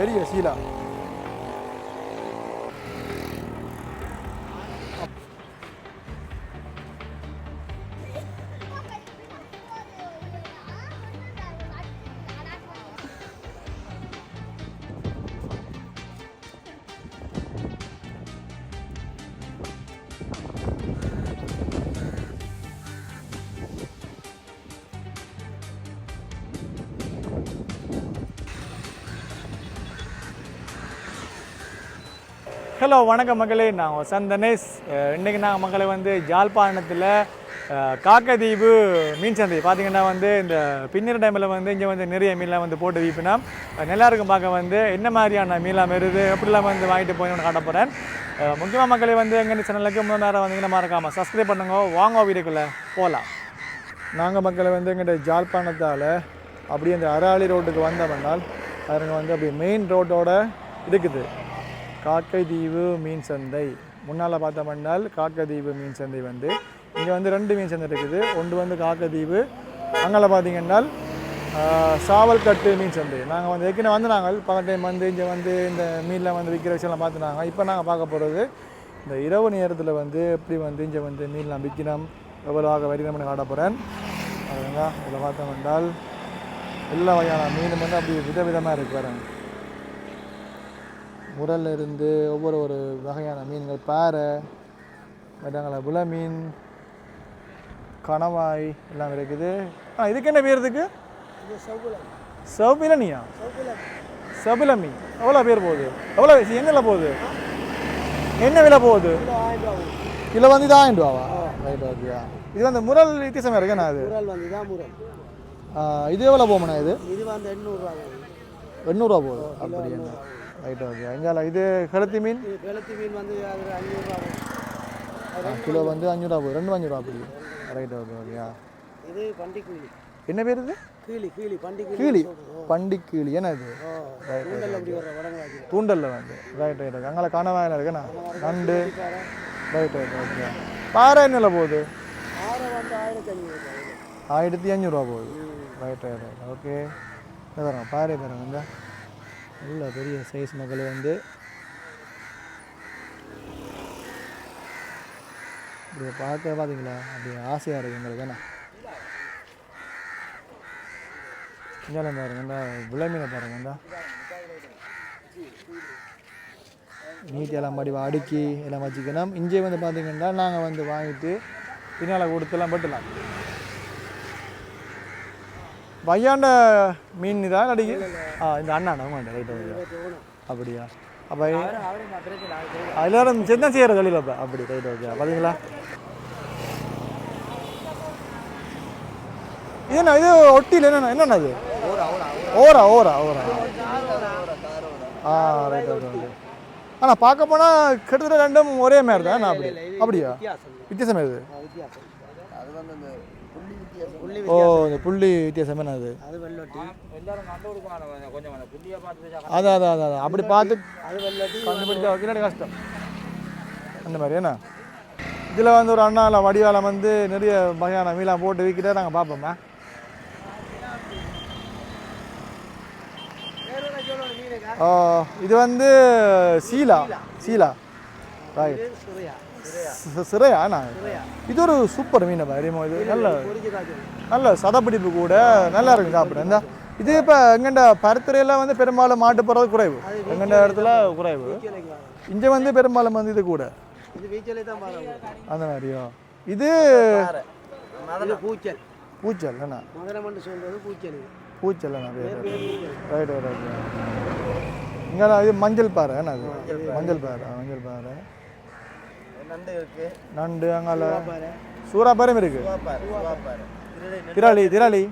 பெரிய சீலா. ஹலோ வணக்கம் மக்களே நான் வசந்த் தனேஷ். இன்றைக்கி நாங்கள் மக்களை வந்து ஜாழ்ப்பாணத்தில் காக்கதீவு மீன் சந்தை. பார்த்திங்கன்னா வந்து இந்த பின்னிற டைமில் வந்து இங்கே வந்து நிறைய மீன்லாம் வந்து போட்டு வீப்பினா நல்லா இருக்கும் பார்க்க வந்து. என்ன மாதிரியான மீன்லாம் வருது? எப்படிலாம் வந்து வாங்கிட்டு போய் ஒன்று காட்ட போகிறேன் முக்கியமாக மக்களை வந்து எங்கள் சேனலுக்கு மூணு நேரம் வந்தீங்கன்னா மறக்காமல் சப்ஸ்கிரைப் பண்ணுங்க. வாங்க வீடுக்குள்ளே போகலாம் நாங்கள் மக்களை வந்து எங்கிட்ட ஜாழ்ப்பாணத்தால் அப்படியே இந்த அராளி ரோட்டுக்கு வந்தோம்னால் அதுங்க வந்து அப்படியே மெயின் ரோட்டோட இருக்குது. காக்கை தீவு மீன் சந்தை. முன்னால் பார்த்தோம்னால் காக்கைதீவு மீன் சந்தை வந்து. இங்கே வந்து ரெண்டு மீன் சந்தை இருக்குது. ஒன்று வந்து காக்கை தீவு அங்கே பார்த்தீங்கன்னா சாவல்கட்டு மீன் சந்தை. நாங்கள் வந்து ஏற்கனவே வந்து நாங்கள் பல டைம் வந்து இங்கே வந்து இந்த மீனில் வந்து விற்கிற விஷயம்லாம் பார்த்துனாங்க. இப்போ நாங்கள் பார்க்க போகிறது இந்த இரவு நேரத்தில் வந்து எப்படி வந்து இங்கே வந்து மீன்லாம் விற்கணும் எவ்வளோவாக ஆக வரினம்னு காட்ட போகிறேன் அதுங்க இதில் பார்த்தோம் என்றால் எல்லா வகையான மீனும் வந்து அப்படி விதவிதமாக இருக்கு பாருங்க. முரல்ல இருந்து ஒவ்வொரு ஒரு வகையான மீன்கள் பாறை மற்றங்கள புல மீன் கணவாய் எல்லாம் இருக்குது. ஆ இதுக்கு என்ன பேர் இதுக்கு? செவ்விலனியா? செவிலமி எவ்வளோ பேர் போகுது? எவ்வளோ என்னல போகுது? என்ன விலை போகுது? கிலோ வந்து இது ஆயிரம் ரூபாவா? ரைட் ஓகேயா இது வந்து முரல் வித்தியாசமாக இருக்கேண்ணா அது? முரல் வந்து தான் முரல். ஆ, இது எவ்வளோ போகும்ண்ணா இது? இது வந்து எண்ணூறுரூவா எண்ணூறுவா போகுது. அப்படி என்ன ரைட் ஓகே எங்கால இது கழுத்தி மீன்? இது வெளுத்தி மீன் வந்து அது அஞ்சூறுரூவா கிலோ வந்து அஞ்சூறுவா போகுது ரெண்டு அஞ்சூறுவா அப்படி. ரைட் ஓகே ஓகேயா இது பண்டி கிளி. என்ன பேர் இது? கீழி கீழி பண்டி கீழி பண்டி கீழி என்ன இது? தூண்டல்ல வந்து. ரைட் ரைட் அங்கே கணவாயில் இருக்குண்ணா நண்டு. ரைட் ரைட் ஓகே பாறை என்னல போகுது? ஆயிரத்தி அஞ்சூறு ஆயிரத்தி அஞ்சூறுவா போகுது. ரைட் ரைட் ரைட் ஓகே தரோம் பாறை தரோம் இந்த நல்ல பெரிய சைஸ் மக்கள் வந்து. இப்படி பார்க்க பார்த்தீங்களா அப்படி ஆசையாக இருக்குது எங்களுக்கு தானே? இங்கே பாருங்க இந்த பாருங்கண்டா நீட்டி எல்லாம் மடி அடுக்கி எல்லாம் வச்சுக்கணும். இங்கே வந்து பார்த்தீங்கன்னா நாங்கள் வந்து வாங்கிட்டு பின்னால் கொடுத்துலாம் பட்டுலாம் பையாண்ட மீன் தான் அடிக்கு. ஆ இந்த அண்ணா அவங்க ரைட் ஓகே அப்படியா? அப்போ எல்லாரும் சின்ன செய்கிற தொழில் அப்போ. அப்படி ரைட் ஓகே பார்த்தீங்களா இது என்ன இது ஒட்டியில் என்னென்ன என்னென்ன அது ஓரா ஓரா ஓரா. ஆ ரைட் ஓகே ஓகே ஆனால் பார்க்க போனால் கிட்டத்தட்ட ரெண்டும் ஒரே மாதிரி தான் அப்படி. அப்படியா? வித்தியாசம். இது அது வந்து ஓ இந்த புள்ளி வித்தியாசம் என்ன அது? அது வெள்ளட்டி. அதான் அதான் அதான். அப்படி பார்த்து அது வெள்ளட்டி கண்டுபிடிச்சா பின்னாடி கஷ்டம். அந்த மாதிரி என்ன? இதில் வந்து ஒரு அண்ணா வடிவாலம் வந்து நிறைய வகையான மீலாம் போட்டு விற்கிட்டே நாங்கள் பார்ப்போம்மா இது வந்து சீலா சீலா. சுரையா சிறையா? நான் இது ஒரு சூப்பர் மீன் பாரிமோ இது? நல்ல நல்ல சதப்பிடிப்பு கூட நல்லா இருக்கு சாப்பிட. இந்த இது இப்போ எங்கண்ட பருத்துறையில் வந்து பெரும்பாலும் மாட்டு போகிறது குறைவு. எங்கண்ட இடத்துல குறைவு. இங்கே வந்து பெரும்பாலும் வந்து இது கூட. அந்த மாதிரியா? இது பூச்சல் பூச்சல் என்ன பூச்சல் ரைட் ரைட் இங்கே இது மஞ்சள் பாறை என்ன அது மஞ்சள் பாறை மஞ்சள் பாறை. நண்டு இருக்கு. நண்டு அங்கால பாரு சூறா பாறையும் இருக்கு திராளி திராளி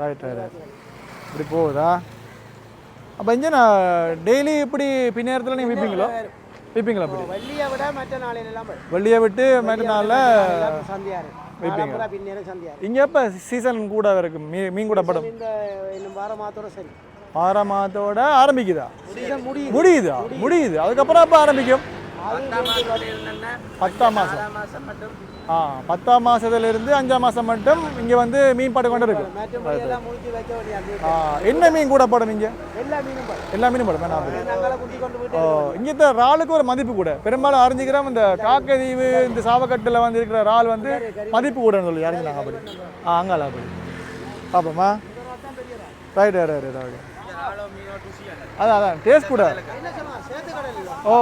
ரைட் ரைட் இப்படி போகுதா? அப்போ இங்கே நான் டெய்லி இப்படி பின்னேரத்தில் நீங்கள் விற்பீங்களோ விற்பீங்களா அப்படி? வெள்ளியை விட மற்ற நாளையில எல்லாம் வரும். வெள்ளியை விட்டு மற்ற நாளில் சந்தியாரு சந்தியாரு இங்கே எப்போ சீசன் கூட இருக்கு? மீ மீன் கூட படம். இந்த வார மாதத்தோட சரி. ஆறாம் மாதத்தோட ஆரம்பிக்குதா? முடியுது. முடியுதா. அதுக்கப்புறம் எப்போ ஆரம்பிக்கும்? பத்தாம் மாதம். ஆ பத்தாம் மாதத்துலேருந்து அஞ்சாம் மாதம் மட்டும் இங்கே வந்து மீன் பாட்டு கொண்டு இருக்கு. என்ன மீன் கூட படம் இங்கே எல்லா மீனும் பாரு. எல்லா மீனும் படம் ஓ இங்கே இந்த இறாலுக்கு ஒரு மதிப்பு கூட. பெரும்பாலும் அறிஞ்சிக்கிறோம் இந்த காக்கதீவு இந்த சாவக்கட்டில் வந்து இருக்கிற இறால் வந்து மதிப்பு கூடன்னு சொல்லி அறிஞ்சினாங்க அப்படி? ஆ அங்கால அப்படி. பார்ப்போமா ரைட் ரைட் ரைட் ரைட் அதான் அதான். டேஸ்ட் கூட. ஓ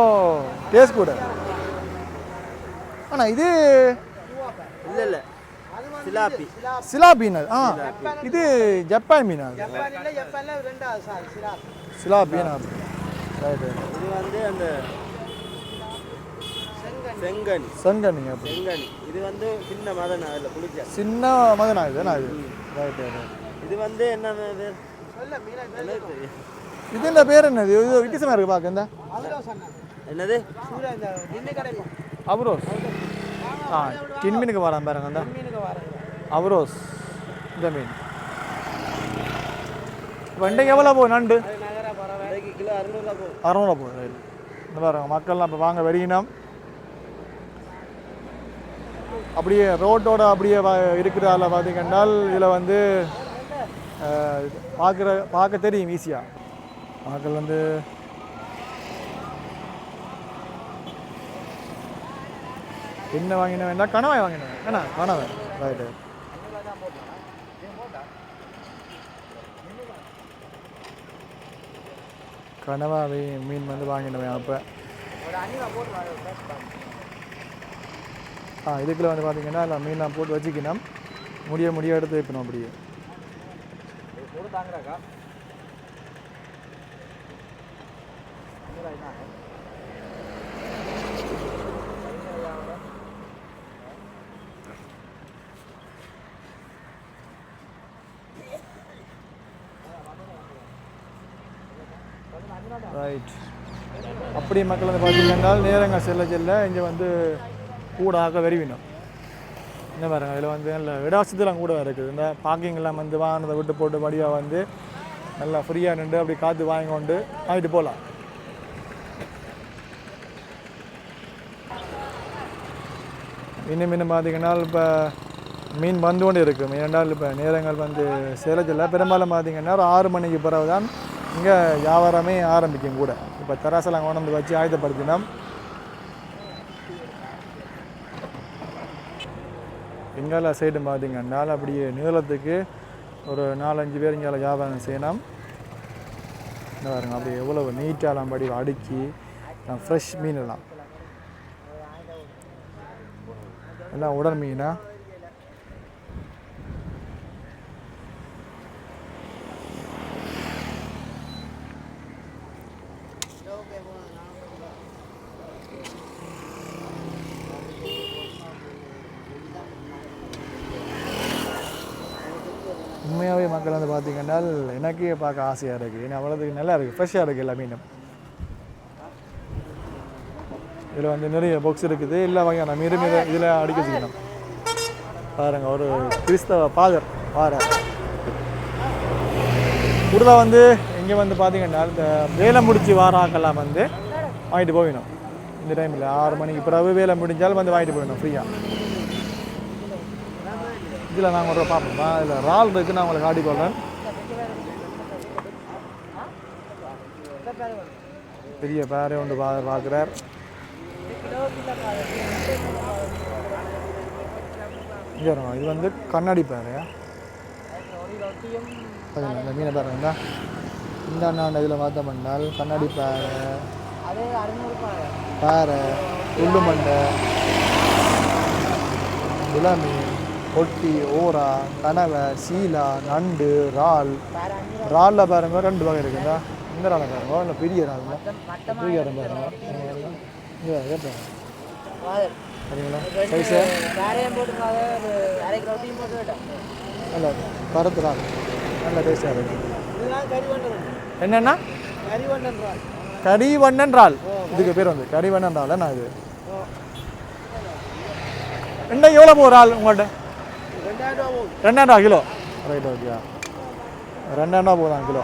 டேஸ்ட் கூட. ஆனால் இது இல்ல இல்ல. சிலாப்பி. சிலா மீன் அது. ஆ இது ஜப்பான் மீன்? அது ரைட் இது வந்து அந்த செங்கனி. செங்கனிங்க செங்கனி. இது வந்து சின்ன குளிச்சா சின்ன மதனா ரைட் இது வந்து என்னது இது இந்த பேர் என்னது? இது வித்தியாசமாக இருக்கு பார்க்க இந்த. என்னது? அவரோஸ். ஆ டின் மீனுக்கு வரான் பாருங்க அந்த அவரோஸ். இந்த மீன். இன்றைக்கு எவ்வளோ போகும் நண்டு? அறுநூறுவா ரைட் இந்த பாருங்க மக்கள்லாம் இப்போ வாங்க வெறியினம். அப்படியே ரோட்டோட அப்படியே இருக்கிறதால பார்த்தீங்கன்னா இதில் வந்து பார்க்குற பார்க்க தெரியும் ஈஸியாக பார்க்கல வந்து என்ன வாங்கின வேண்டாம் கனவாய் வாங்கினேன் என்ன கனவை ரைட்டு கனவாவை மீன் வந்து வாங்கினவன் அப்போ. ஆ இதுக்குள்ளே வந்து பார்த்தீங்கன்னா எல்லாம் மீன்லாம் போட்டு வச்சுக்கணும். முடிய முடிய எடுத்து வைக்கணும் அப்படியே. ரைட் அப்படி மக்கள் வந்து பார்த்தீங்கன்னா நேரங்கள் செல்ல செல்ல இங்கே வந்து கூடாக வெறிவினோம் என்ன பாருங்க இதில் வந்து நல்ல விடாசத்துலாம் கூட இருக்குது. இந்த பார்க்கிங்லாம் வந்து வாகனத்தை விட்டு போட்டு வடிவாக வந்து நல்லா ஃப்ரீயாக நின்று அப்படி காற்று வாங்கி கொண்டு வாங்கிட்டு போகலாம். இன்னும் இன்னும் பார்த்தீங்கன்னா இப்போ மீன் வந்து கொண்டு இருக்கும் ஏனென்றால் இப்போ நேரங்கள் வந்து சேலத்தில் பெரும்பாலும் பார்த்தீங்கன்னா ஒரு ஆறு மணிக்கு பிறகு தான் இங்கே வியாபாரமே ஆரம்பிக்கும் கூட. இப்போ தராசெல்லாம் கொண்டு வந்து வச்சு ஆயுதப்படுத்தினோம் எங்கால சைடு பார்த்தீங்கன்னா அப்படியே நீளத்துக்கு ஒரு நாலஞ்சு பேர் இங்கே வியாபாரம் செய்யணும் இந்த பாருங்க அப்படியே எவ்வளவு நீட்டாலாம் படி அடுக்கி ஃப்ரெஷ் மீன் எல்லாம். எல்லாம் உடல் மீனா உண்மையாகவே மக்கள் வந்து எனக்கே பார்க்க ஆசையாக இருக்குது ஏன்னா அவ்வளோதுக்கு நல்லா இருக்குது ஃப்ரெஷ்ஷாக இருக்குது எல்லா மீனும் இதில் வந்து நிறைய பாக்ஸ் இருக்குது. எல்லா வகையான மீனும் இதை இதில் அடிக்க வச்சுக்கணும். பாருங்கள் ஒரு கிறிஸ்தவ பாதர் பாரு கூடுதலாக வந்து இங்கே வந்து பார்த்தீங்கன்னா இந்த வேலை முடிச்சு வாராக்கெல்லாம் வந்து வாங்கிட்டு போயிடணும். இந்த டைமில் ஆறு மணிக்கு பிறகு வேலை முடிஞ்சாலும் வந்து வாங்கிட்டு போயிடணும் ஃப்ரீயாக இதில் நாங்கள் ஒரு பார்ப்போம் இதில் ரால் இருக்குது நான் உங்களுக்கு ஆடிக்கொள்கிறேன் பெரிய பாறை ஒன்று பா பார்க்குறார் இங்கே வரும் இது வந்து கண்ணாடி பேரையா? பாருங்க, இந்த மீனை பாருங்க இந்த. அண்ணாண்ட இதில் பார்த்தோம்னால் கண்ணாடி பாறை பாறை புல்லு மண்டை இளமி ஒட்டி ஓரா கனவை சீலா நண்டு இறால். இறாலில் பாருங்க ரெண்டு வகை இருக்குதா? இந்த இறாலை பாருங்க. இல்லை பெரிய இறால் பெரிய இறால் பாருங்க. இங்கே கேட்டேன் சரிங்களா? விட்டேன் நல்ல கருத்து இறால் நல்ல டேஸ்டாக என்னென்னா? கரிவண்ணன் இறால் இதுக்கு பேர் வந்து கரிவண்ணன் இறால் நான் இது? என்ன எவ்வளோ போகும் இறால் உங்கள்கிட்ட ரெண்டாயிரம் ரூபா கிலோ. ரைட் ஓகே ரெண்டாயிரம் ரூபா போதும் கிலோ?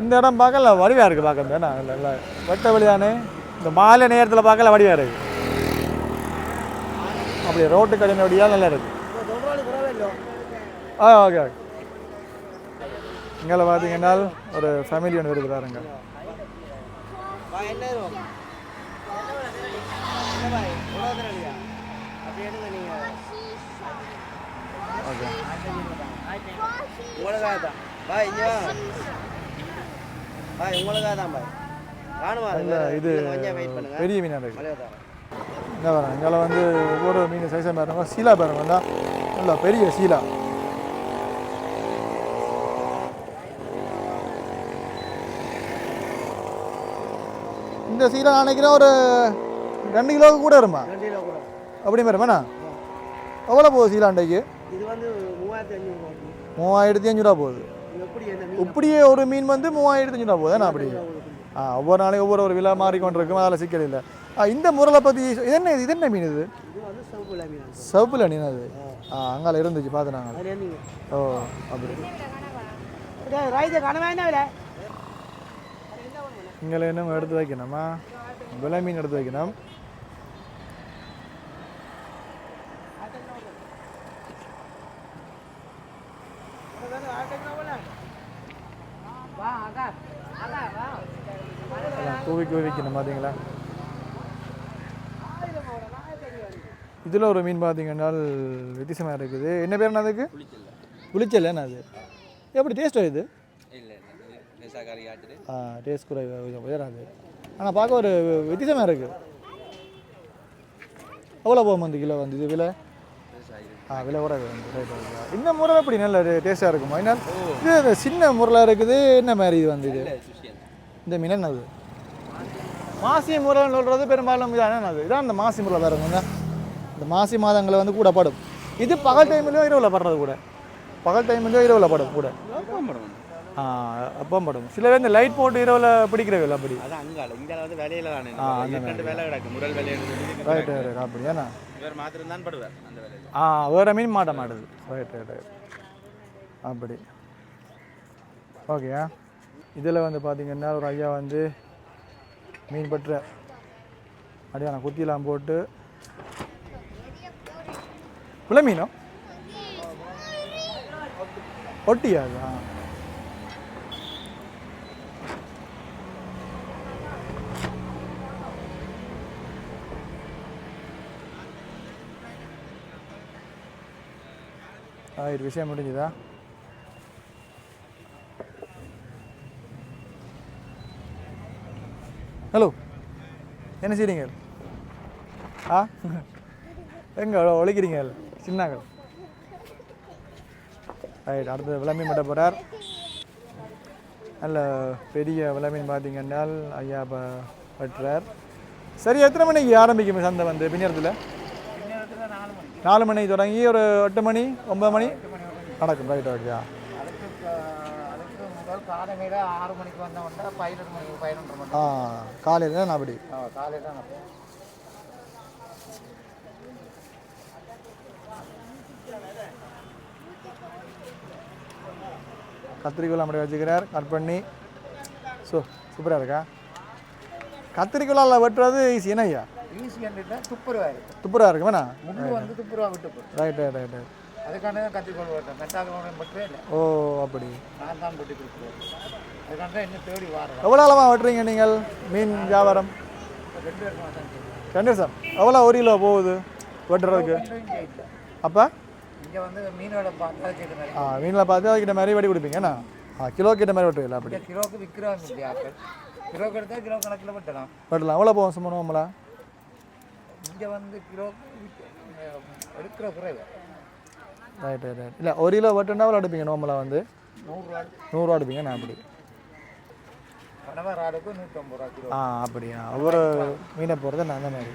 இந்த இடம் பார்க்கல வடிவாக இருக்குது பார்க்க தானே இல்லை வெட்ட வெளியானே இந்த மாலை நேரத்தில் பார்க்கல வடிவாக இருக்கு அப்படி ரோட்டு கடையின் வழியாக நல்லா இருக்கு. சொல்றாரு பரவாயில்ல ஆ ஓகே ஓகே. இங்கே பார்த்தீங்கன்னா ஒரு ஃபேமிலி ஒன்று நீங்க ஓகே. பாய் உங்களுக்காக தான் பாய் காணுமா இல்லை இது பெரிய மீனாக இருக்கு. மலையை தரேன் இங்கே வந்து ஒவ்வொரு மீன் சைஸாக பாருங்க சீலா பாருங்க நல்லா பெரிய சீலா. இந்த சீலா நான் நினைக்கிறேன் ஒரு ரெண்டு கிலோவுக்கு கூட வருமா? அப்படி மாதிரி வேணா எவ்வளோ போகுது சீலா அண்டைக்கு? இது வந்து மூவாயிரத்தி அஞ்சூறு ரூபா மூவாயிரத்தி அஞ்சூறுவா போகுது. என்ன மீன் இப்படியே ஒரு மீன் வந்து மூவாயிரத்தி அஞ்சூறுவா போகுது. ஏன்னா அப்படி ஆ ஒவ்வொரு நாளைக்கும் ஒவ்வொரு ஒரு விழா மாறிக்கொண்டிருக்கும். அதில் சிக்கல் இல்லை. இந்த முறையில் பற்றி இது என்ன இது? என்ன மீன் இது? மீன் சிவப்புல நீ அது? ஆ. அங்கால இருந்துச்சு பார்த்து நாங்கள் ஓ அப்படி. என்ன விலை? இங்கே இன்னும் எடுத்து வைக்கணுமா? விலை மீன் எடுத்து வைக்கணும் எல்லாம் கூவி கூவி வைக்கணும் பார்த்தீங்களா? இதில் ஒரு மீன் பார்த்தீங்கன்னா வித்தியாசமாக இருக்குது. என்ன பேர் அதுக்கு? புளிச்சல் என்ன அது. எப்படி டேஸ்ட் இது? ஆ டேஸ்ட் கூட கொஞ்சம் உயராது. ஆனால் பார்க்க ஒரு வித்தியாசமாக இருக்குது எவ்வளோ போகும் அந்த கிலோ வந்து? இது விலை? விலை கூட வந்து இந்த முறை எப்படி நல்ல டேஸ்ட்டாக இருக்குமா? என்ன இது சின்ன முறையில் இருக்குது. என்ன மாதிரி இது வந்து இது? இந்த மீன் என்னது? மாசி முறைன்னு சொல்கிறது பெரும்பாலும் இதான் என்னது இதான் இந்த மாசி முறை பாருங்க இந்த மாசி மாதங்களில் வந்து கூட படும். இது பகல் டைம்லேயும் இரவில் படுறது கூட. பகல் டைம்லேயும் இரவில் படும் கூட. ஆ அப்போ படும். சில பேர் இந்த லைட் போட்டு இரவில் பிடிக்கிறவில்ல அப்படி. அதான் ஆ வேறு மீன் மாட்ட மாட்டுது ரைட் ரைட் ரைட் அப்படி. ஓகேயா இதில் வந்து பார்த்திங்கன்னா ஒரு ஐயா வந்து மீன் பற்ற அப்படியே நான் குத்திலாம் போட்டு புள்ள மீனோ? ஒட்டியாதா? ஆயிரம் விஷயம் முடிஞ்சுதா? ஹலோ என்ன செய்றீங்க? ஆ? எங்க ஒழிக்கிறீங்க? சின்னாங்கள் ரைட் அடுத்தது விளம்பீன் மட்டும் போகிறார் நல்ல பெரிய விளம்பீன் பார்த்தீங்கன்னா ஐயா ப வெட்டுறார் சரி எத்தனை மணிக்கு ஆரம்பிக்கும் சந்தை வந்து? பின்னரத்தில் நாலு மணி தொடங்கி ஒரு எட்டு மணி ஒன்பது மணி. நடக்கும். ரைட் ஓகேயா காலையில் ஆறு மணிக்கு மணிக்கு மணி ஆ காலையில் தான் அப்படி. காலையில் தான் அப்படி வச்சுக்கிறார். கட் பண்ணி. ஸோ சூப்பராக இருக்கா? கத்திரிக்கோலால் வெட்டுறது ஈஸி என்ன ஐயா? ஈஸி என்றிட்டா துப்புருவாரு. சூப்பராக இருக்கு வேணா? முள்ளு வந்து துப்புருவா விட்டு போகும் ரைட் ரைட் ரைட் ரைட் அதுக்கான தான் கத்திரிக்கோள் போட்டேன் மெட்டாக்கோளை மட்டுமே இல்லை. ஓ அப்படி. நான் தான் கொட்டி கொடுக்குறேன் அதுக்கான தான் என்ன தேடி வாரேன் எவ்வளோ அளவாக வெட்டுறீங்க நீங்கள்? மீன் வியாபாரம்? ரெண்டு சார். எவ்வளோ ஒரு கிலோ போகுது வெட்டுறதுக்கு? அப்போ? இங்கே வந்து மீனோட மாதிரி. ஆ மீனில் பார்த்து அதுக்கிட்ட மாதிரி வெடி கொடுப்பீங்க என்ன? ஆ கிலோ கிட்ட மாதிரி வெட்டுவீங்களா அப்படி? கிலோக்கு விற்கிறாங்க கிலோக்கு எடுத்தால் கிலோ கணக்கில் வெட்டலாம். வெட்டலாம். எவ்வளோ போகும் சும்மா நம்மளா இங்கே வந்து கிலோ எடுக்கிற குறைவு. ரைட் ரைட் ரைட் இல்லை ஒரு கிலோ வெட்டுனா எவ்வளோ எடுப்பீங்க நார்மலாக வந்து? நூறுரூவா நூறுரூவா எடுப்பீங்க நான் அப்படி. ராடுக்கு நூற்றம்பது ரூபா கிலோ. ஆ அப்படியா? ஒவ்வொரு மீனை போகிறது நான் அந்த மாதிரி.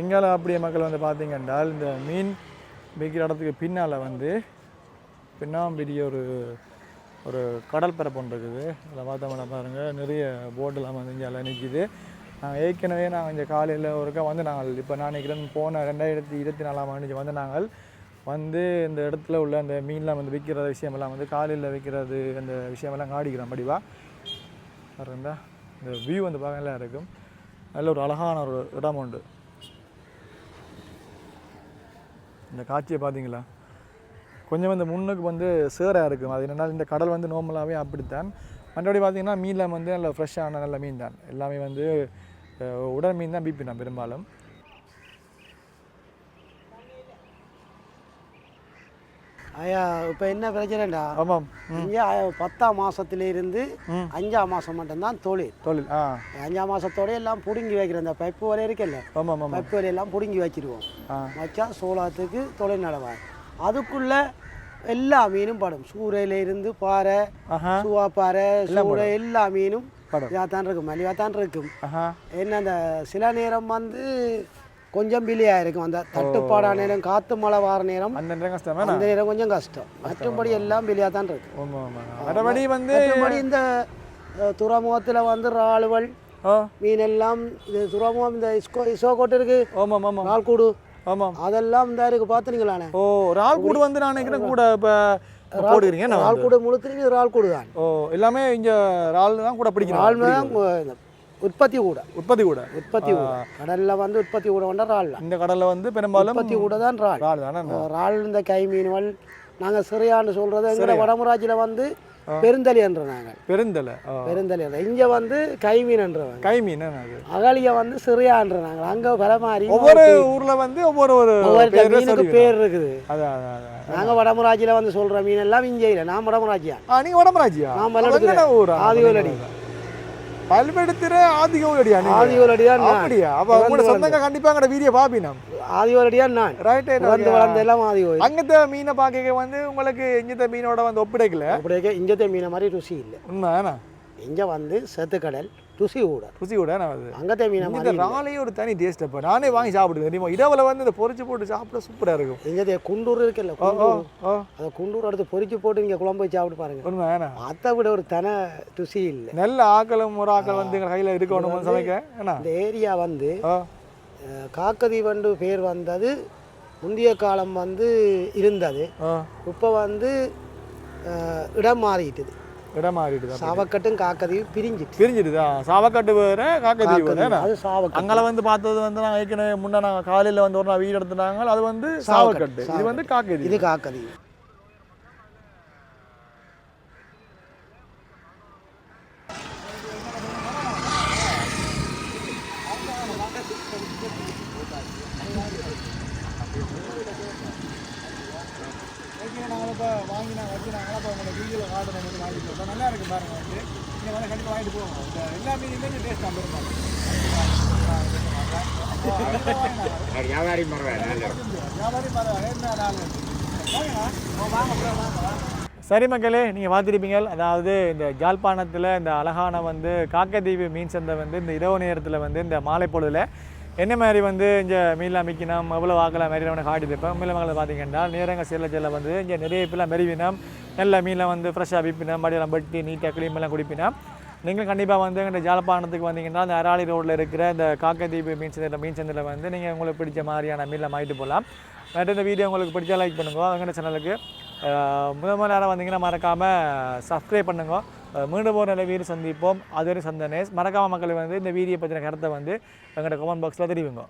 எங்கால அப்படியே மக்கள் வந்து பார்த்தீங்கன்றால் இந்த மீன் விற்கிற இடத்துக்கு பின்னால் வந்து பின்னாம்பிரிய ஒரு ஒரு கடல் பரப்பு ஒன்று இருக்குது. அதில் பார்த்தோம்னா பாருங்கள் நிறைய போட்டெல்லாம் வந்து இங்கே நிற்கிது நாங்கள் ஏற்கனவே நாங்கள் இங்கே காலையில் ஒருக்கா வந்து நாங்கள் இப்போ நான் நினைக்கிறேன் போன ரெண்டாயிரத்தி இருபத்தி நாலாம் ஆண்டு வந்து நாங்கள் வந்து இந்த இடத்துல உள்ள அந்த மீன்லாம் வந்து விற்கிற விஷயமெல்லாம் வந்து காலையில் விற்கிறது அந்த விஷயமெல்லாம் காடிக்கிறோம் படிவா பாருங்க இந்த வியூ வந்து பார்க்கலாம் நல்லா இருக்கும். நல்ல ஒரு அழகான ஒரு இடம் உண்டு. இந்த காட்சியை பார்த்தீங்களா? கொஞ்சம் இந்த முன்னுக்கு வந்து சேராக இருக்கும். அது என்னென்னா இந்த கடல் வந்து நார்மலாகவே அப்படித்தான். மற்றபடி பார்த்தீங்கன்னா மீனில் வந்து நல்ல ஃப்ரெஷ்ஷான நல்ல மீன் தான் எல்லாமே வந்து உடல் மீன் தான் பிபி நான் பெரும்பாலும். ஐயா இப்போ என்ன பிரச்சனைடா? ஆமாம். இங்கே பத்தாம் மாசத்துல இருந்து அஞ்சாம் மாசம் மட்டும்தான் தொழில். தொழில் அஞ்சாம் மாசத்தோட எல்லாம் பிடுங்கி வைக்கிற இந்த பைப்பு வரை இருக்குல்ல? ஆமாம் பைப்பு வரையெல்லாம் பிடுங்கி வச்சிருவோம். வச்சா சோளத்துக்கு தொழில் நடவார் அதுக்குள்ள எல்லா மீனும் படும். சூறையில இருந்து பாறை ஆஹா. சுவாப்பாறை சூறை எல்லா மீனும் படும். இதாக தான் இருக்கும் மலிவாக தான் இருக்கும் என்ன அந்த சில நேரம் வந்து கொஞ்சம் பிலியாக இருக்கும். அந்த தட்டுப்பாடான நேரம் காற்று மழை வார நேரம் அந்த நேரம் கஷ்டம் அந்த நேரம் கொஞ்சம் கஷ்டம். மற்றபடி எல்லாம் பிலியாக தான் இருக்கு. மற்றபடி வந்து மற்றபடி இந்த துறைமுகத்தில் வந்து இறாலுகள் ஓ மீன் எல்லாம் இது துறைமுகம் இந்த இஸ்கோ இசோ கோட்டை இருக்கு. ஆமாம் ஆமாம் இறால் கூடு ஆமாம் அதெல்லாம் இந்த இருக்கு. பார்த்துனீங்களாண்ணே ஓ ஆள் கூட வந்து நான் நினைக்கிறேன் கூட இப்போ போடுறீங்க இறால் கூடு முழுத்திருக்கு இறால் கூடு தான். ஓ எல்லாமே இங்கே இறால் தான் கூட பிடிக்கிறோம் இறால் தான் உற்பத்தி கூட உற்பத்தி கூட உற்பத்தி கூட கடல்ல வந்து உற்பத்தி கூட கொண்ட இறால். இந்த கடலில் வந்து பெரும்பாலும் உற்பத்தி கூட தான் இறால். இறால் தானே? இறால் இந்த கை மீன்கள் நாங்கள் சிறையான்னு சொல்றது எங்களை வடமுராஜில் வந்து பெருந்தலி என்ற நாங்கள் பெருந்தலை பெருந்தலி என்ற. இங்கே வந்து கை மீன்ன்றவங்க கை மீன் அகலிய வந்து சிறையான்ற நாங்கள் அங்கே பரமாறி ஒவ்வொரு ஊர்ல வந்து ஒவ்வொரு ஒரு மீனுக்கு பேர் இருக்குது. நாங்கள் வடமுராஜியில் வந்து சொல்கிற மீன் எல்லாம் இங்கே இல்லை. நான் வடமுராஜியா ஆ நீங்க வடமராஜியா நான் ஆதியோலடி. பல்வெடுத்துற ஆதிகோலடியா நான்? அப்படியா? அப்ப உங்களோட சொந்தங்க கண்டிப்பா எங்கட வீடியோ பாப்பினம். ஆதியோலடியா நான்? ரைட் பிறந்து வளர்ந்த எல்லாம் ஆதியோலி அங்கத்த மீனை பார்க்க வந்து உங்களுக்கு இங்கத்த மீனோட வந்து ஒப்பிடைக்கல? அப்படியே இங்கത്തെ மீனை மாதிரி ருசி இல்லை. உண்மை இங்கே வந்து சேத்துக்கடல் ருசி கூட ருசி கூட நான் அங்கே மீன் இந்த ராலையே ஒரு தனி டேஸ்ட் இப்போ நானே வாங்கி சாப்பிடுவேன் தெரியுமா? இடவில் வந்து இந்த பொறிச்சு போட்டு சாப்பிட சூப்பராக இருக்கும். இங்கே குண்டூர் இருக்குல்ல அந்த குண்டூர் அடுத்து பொறிச்சு போட்டு இங்கே குழம்பு வச்சு சாப்பிட்டு பாருங்க. உண்மை வேணாம் அதை விட ஒரு தன ருசி இல்லை. நல்ல ஆக்கலும் ஒரு ஆக்கல் வந்து எங்கள் கையில் இருக்கணும் சமைக்க இந்த ஏரியா வந்து காக்கதி வண்டு பேர் வந்தது முந்தைய காலம் வந்து இருந்தது. இப்போ வந்து இடம் மாறிட்டுது. இடம் மாறிடுதா சாவக்கட்டும் காக்கதீவு பிரிஞ்சிட்டு. பிரிஞ்சிடுதா? சாவக்காட்டு வேற காக்கத்தீவு வேற? அது சாவக்கட்டு. அங்கே வந்து பார்த்தது வந்து நாங்கள் ஏற்கனவே முன்னே நாங்கள் காலையில் வந்து ஒரு நாள் வீடு எடுத்துட்டாங்க அது வந்து சாவக்கட்டு. இது வந்து காக்கதி இது காக்கதீவு நாங்கள் இப்போ வாங்கி நாங்கள் வச்சு நாங்கள் இப்போ உங்களை வீடியோவில் கார்டு வந்து வாங்கிட்டு வந்தோம் நல்லா இருக்கு பாருங்க வந்து நீங்கள் வந்து கண்டிப்பாக வாங்கிட்டு போவோம் இந்த எல்லா மீனுமே இந்த டேஸ்ட் தான் பெருமாள் வியாபாரி மரம் வியாபாரி பரவாயில்ல என்ன நாள் சரி மக்களே நீங்கள் பார்த்துருப்பீங்க அதாவது இந்த ஜாழ்ப்பாணத்தில் இந்த அழகான வந்து காக்கத்தீவு மீன் சந்தை வந்து இந்த இரவு நேரத்தில் வந்து இந்த மாலை பொழுதில் என்ன மாதிரி வந்து இங்கே மீன்லாம் மிக்கணும் எவ்வளோ வாக்கலாம் மாதிரி வந்து காட்டியிருப்பேன் மீன் மக்களை பார்த்தீங்கன்னா நேரங்க செல்ல செல்ல வந்து இங்கே நிறைய பேர்லாம் மெருவினம் நல்ல மீனை வந்து ஃப்ரெஷ்ஷாக விற்பினோம். மடியெல்லாம் வெட்டி நீட்டாக கிளீமெல்லாம் குடிப்பினோம். நீங்கள் கண்டிப்பாக வந்து இந்த ஜாழ்ப்பாணத்துக்கு வந்தீங்கன்னா அந்த அராளி ரோட்டில் இருக்கிற இந்த காக்கதீவு மீன் சந்தையில் மீன் சந்தையில் வந்து நீங்கள் உங்களுக்கு பிடிச்ச மாதிரியான மீனில் மாயிட்டு போகலாம். மற்ற இந்த வீடியோ உங்களுக்கு பிடிச்சா லைக் பண்ணுங்க. எங்கள் சேனலுக்கு முதல் முதல் நேரம் வந்தீங்கன்னா மறக்காமல் சப்ஸ்கிரைப் பண்ணுங்க. அஹ் மீண்டும் ஒரு நல்ல வீடு சந்திப்போம். அதுவரை சந்தனேஷ் மறக்காம மக்கள் வந்து இந்த வீடியோ பற்றின கருத்தை வந்து எங்களோட கமெண்ட் பாக்ஸில் தெரிவிங்க.